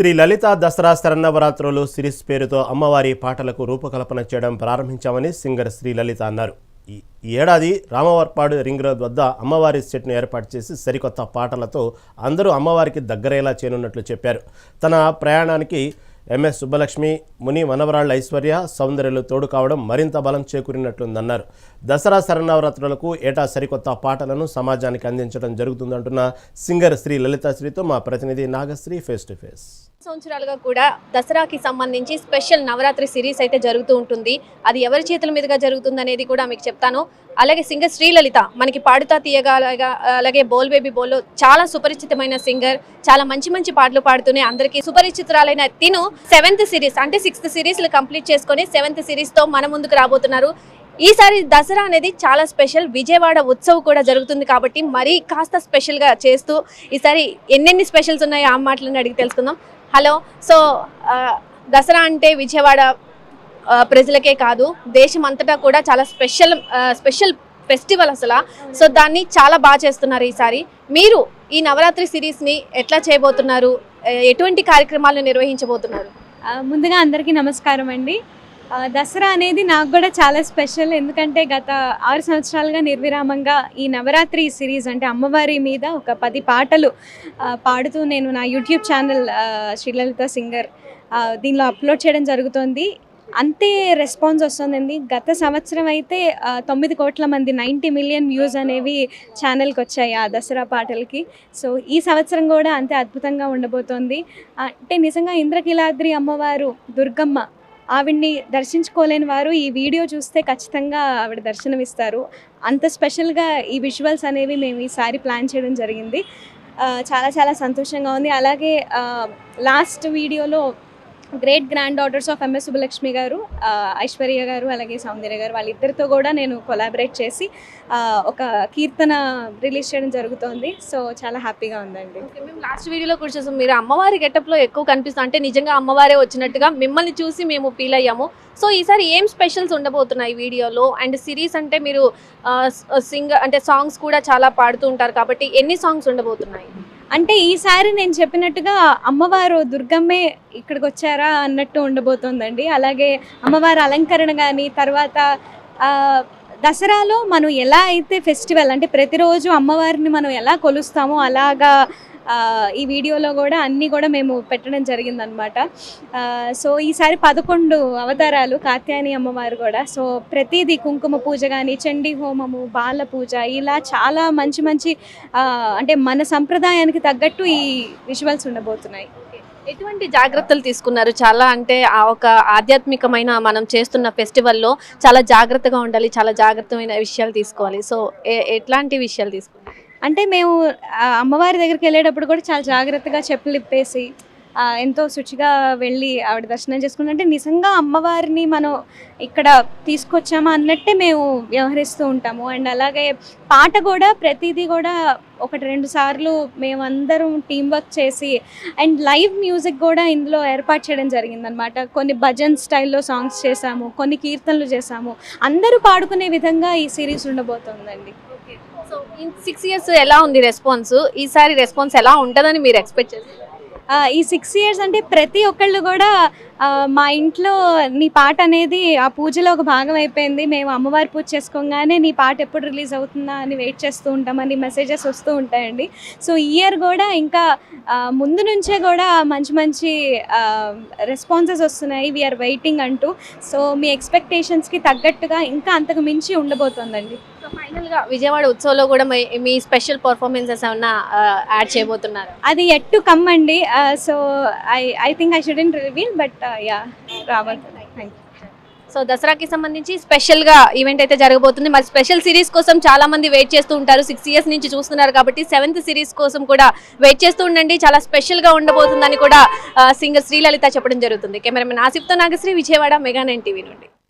శ్రీ లలిత దసరా శరన్నవరాత్రులు సిరీస్ పేరుతో అమ్మవారి పాటలకు రూపకల్పన చేయడం ప్రారంభించామని సింగర్ శ్రీ లలిత అన్నారు. ఈ ఈ ఏడాది రామవర్పాడు రింగ్ రోడ్ వద్ద అమ్మవారి సెట్ను ఏర్పాటు చేసి సరికొత్త పాటలతో అందరూ అమ్మవారికి దగ్గరేలా చేయనున్నట్లు చెప్పారు. తన ప్రయాణానికి ఎంఎస్ సుబ్బలక్ష్మి ముని వనవరాళ్ళ ఐశ్వర్య సౌందర్యలు తోడు కావడం మరింత బలం చేకూరినట్లుందన్నారు. దసరా శరణవరాత్రులకు ఏటా సరికొత్త పాటలను సమాజానికి అందించడం జరుగుతుందంటున్న సింగర్ శ్రీ లలితాశ్రీతో మా ప్రతినిధి నాగశ్రీ ఫేస్ టు ఫేస్ సంవత్సరాలుగా కూడా దసరాకి సంబంధించి స్పెషల్ నవరాత్రి సిరీస్ అయితే జరుగుతూ ఉంటుంది. అది ఎవరి చేతుల మీదుగా జరుగుతుంది అనేది కూడా మీకు చెప్తాను. అలాగే సింగర్ శ్రీలలిత మనకి పాడుతా తీయగా అలాగే బోల్ బేబీ బోల్లో చాలా సుపరిచితమైన సింగర్. చాలా మంచి మంచి పాటలు పాడుతూనే అందరికీ సుపరిచితురాలైన తిను సెవెంత్ సిరీస్ అంటే సిక్స్త్ సిరీస్ కంప్లీట్ చేసుకొని సెవెంత్ సిరీస్తో మన ముందుకు రాబోతున్నారు. ఈసారి దసరా అనేది చాలా స్పెషల్. విజయవాడ ఉత్సవ్ కూడా జరుగుతుంది కాబట్టి మరీ కాస్త స్పెషల్గా చేస్తూ ఈసారి ఎన్నెన్ని స్పెషల్స్ ఉన్నాయో ఆ మాటలను అడిగి తెలుసుకుందాం. హలో సో దసరా అంటే విజయవాడ ప్రజలకే కాదు దేశం అంతటా కూడా చాలా స్పెషల్ స్పెషల్ ఫెస్టివల్ అసలు. సో దాన్ని చాలా బాగా చేస్తున్నారు ఈసారి. మీరు ఈ నవరాత్రి సిరీస్ని ఎట్లా చేయబోతున్నారు? ఎటువంటి కార్యక్రమాలు నిర్వహించబోతున్నారు? ముందుగా అందరికీ నమస్కారం అండి. దసరా అనేది నాకు కూడా చాలా స్పెషల్. ఎందుకంటే గత ఆరు సంవత్సరాలుగా నిర్విరామంగా ఈ నవరాత్రి సిరీస్ అంటే అమ్మవారి మీద ఒక పది పాటలు పాడుతూ నేను నా యూట్యూబ్ ఛానల్ శ్రీలలిత సింగర్ దీనిలో అప్లోడ్ చేయడం జరుగుతుంది. అంతే రెస్పాన్స్ వస్తుందండి. గత సంవత్సరం అయితే తొమ్మిది కోట్ల మంది నైంటీ మిలియన్ వ్యూస్ అనేవి ఛానల్కి వచ్చాయి ఆ దసరా పాటలకి. సో ఈ సంవత్సరం కూడా అంతే అద్భుతంగా ఉండబోతోంది. అంటే నిజంగా ఇంద్రకీలాద్రి అమ్మవారు దుర్గమ్మ ఆవిడ్ని దర్శించుకోలేని వారు ఈ వీడియో చూస్తే ఖచ్చితంగా ఆవిడ దర్శనమిస్తారు. అంత స్పెషల్గా ఈ విజువల్స్ అనేవి మేము ఈసారి ప్లాన్ చేయడం జరిగింది. చాలా చాలా సంతోషంగా ఉంది. అలాగే లాస్ట్ వీడియోలో great grand daughters of MS Subbalakshmi garu Aishwarya garu అలాగే సౌందర్య గారు వాళ్ళిద్దరితో కూడా నేను కొలాబరేట్ చేసి ఒక కీర్తన రిలీజ్ చేయడం జరుగుతోంది. సో చాలా హ్యాపీగా ఉందండి. మేము లాస్ట్ వీడియోలో కూడా చూసాం. మీరు అమ్మవారి గెటప్లో ఎక్కువ కనిపిస్తుంది అంటే నిజంగా అమ్మవారే వచ్చినట్టుగా మిమ్మల్ని చూసి మేము ఫీల్ అయ్యాము. సో ఈసారి ఏం స్పెషల్స్ ఉండబోతున్నాయి వీడియోలో? అండ్ సిరీస్ అంటే మీరు సింగ్ అంటే సాంగ్స్ కూడా చాలా పాడుతూ ఉంటారు కాబట్టి ఎన్ని సాంగ్స్ ఉండబోతున్నాయి? అంటే ఈసారి నేను చెప్పినట్టుగా అమ్మవారు దుర్గమ్మే ఇక్కడికి వచ్చారా అన్నట్టు ఉండబోతోందండి. అలాగే అమ్మవారి అలంకరణ కానీ తర్వాత దసరాలో మనం ఎలా అయితే ఫెస్టివల్ అంటే ప్రతిరోజు అమ్మవారిని మనం ఎలా కొలుస్తామో అలాగా ఈ వీడియోలో కూడా అన్నీ కూడా మేము పెట్టడం జరిగిందనమాట సో ఈసారి పదకొండు అవతారాలు కాత్యాయని అమ్మవారు కూడా. సో ప్రతిదీ కుంకుమ పూజ కానీ చండీ హోమము బాల పూజ ఇలా చాలా మంచి మంచి అంటే మన సంప్రదాయానికి తగ్గట్టు ఈ విజువల్స్ ఉండబోతున్నాయి. ఎటువంటి జాగ్రత్తలు తీసుకున్నారు? చాలా అంటే ఆ ఒక ఆధ్యాత్మికమైన మనం చేస్తున్న ఫెస్టివల్లో చాలా జాగ్రత్తగా ఉండాలి చాలా జాగ్రత్తమైన విషయాలు తీసుకోవాలి. సో ఎట్లాంటి విషయాలు తీసుకున్నారు? అంటే మేము అమ్మవారి దగ్గరికి వెళ్ళేటప్పుడు కూడా చాలా జాగ్రత్తగా చెప్పులు ఇప్పేసి ఎంతో శుచిగా వెళ్ళి ఆవిడ దర్శనం చేసుకుని అంటే నిజంగా అమ్మవారిని మనం ఇక్కడ తీసుకొచ్చామా అన్నట్టే మేము వ్యవహరిస్తూ ఉంటాము. అండ్ అలాగే పాట కూడా ప్రతిదీ కూడా ఒకటి రెండు సార్లు మేమందరం టీం వర్క్ చేసి అండ్ లైవ్ మ్యూజిక్ కూడా ఇందులో ఏర్పాటు చేయడం జరిగిందనమాట కొన్ని భజన్ స్టైల్లో సాంగ్స్ చేసాము కొన్ని కీర్తనలు చేసాము. అందరూ పాడుకునే విధంగా ఈ సిరీస్ ఉండబోతోందండి. సిక్స్ ఇయర్స్ ఎలా ఉంది రెస్పాన్స్? ఈసారి రెస్పాన్స్ ఎలా ఉంటుందని మీరు ఎక్స్పెక్ట్ చేస్తారు ఈ సిక్స్ ఇయర్స్ అంటే ప్రతి ఒక్కళ్ళు కూడా మా ఇంట్లో నీ పాట అనేది ఆ పూజలో ఒక భాగం అయిపోయింది. మేము అమ్మవారి పూజ చేసుకోగానే నీ పాట ఎప్పుడు రిలీజ్ అవుతుందా అని వెయిట్ చేస్తూ ఉంటామని మెసేజెస్ వస్తూ ఉంటాయండి. సో ఈ ఇయర్ కూడా ఇంకా ముందు నుంచే కూడా మంచి మంచి రెస్పాన్సెస్ వస్తున్నాయి. వీఆర్ వెయిటింగ్ అంటూ. సో మీ ఎక్స్పెక్టేషన్స్కి తగ్గట్టుగా ఇంకా అంతకు మించి ఉండబోతోందండి. సో ఫైనల్గా విజయవాడ ఉత్సవంలో కూడా మీ- స్పెషల్ పర్ఫార్మెన్సెస్ ఏమన్నా యాడ్ చేయబోతున్నారు? అది ఎట్టు కమ్మండి so I I think I shouldn't reveal but yeah రావాలి. థ్యాంక్ యూ సో దసరాకి సంబంధించి స్పెషల్గా ఈవెంట్ అయితే జరగబోతుంది. మరి స్పెషల్ సిరీస్ కోసం చాలా మంది వెయిట్ చేస్తూ ఉంటారు. సిక్స్ ఇయర్స్ నుంచి చూస్తున్నారు కాబట్టి సెవెంత్ సిరీస్ కోసం కూడా వెయిట్ చేస్తూ ఉండండి. చాలా స్పెషల్గా ఉండబోతుందని కూడా సింగర్ శ్రీలలిత చెప్పడం జరుగుతుంది. Cameraman ఆసిఫ్తో Nagasri Vijayawada mega nine TV నుండి.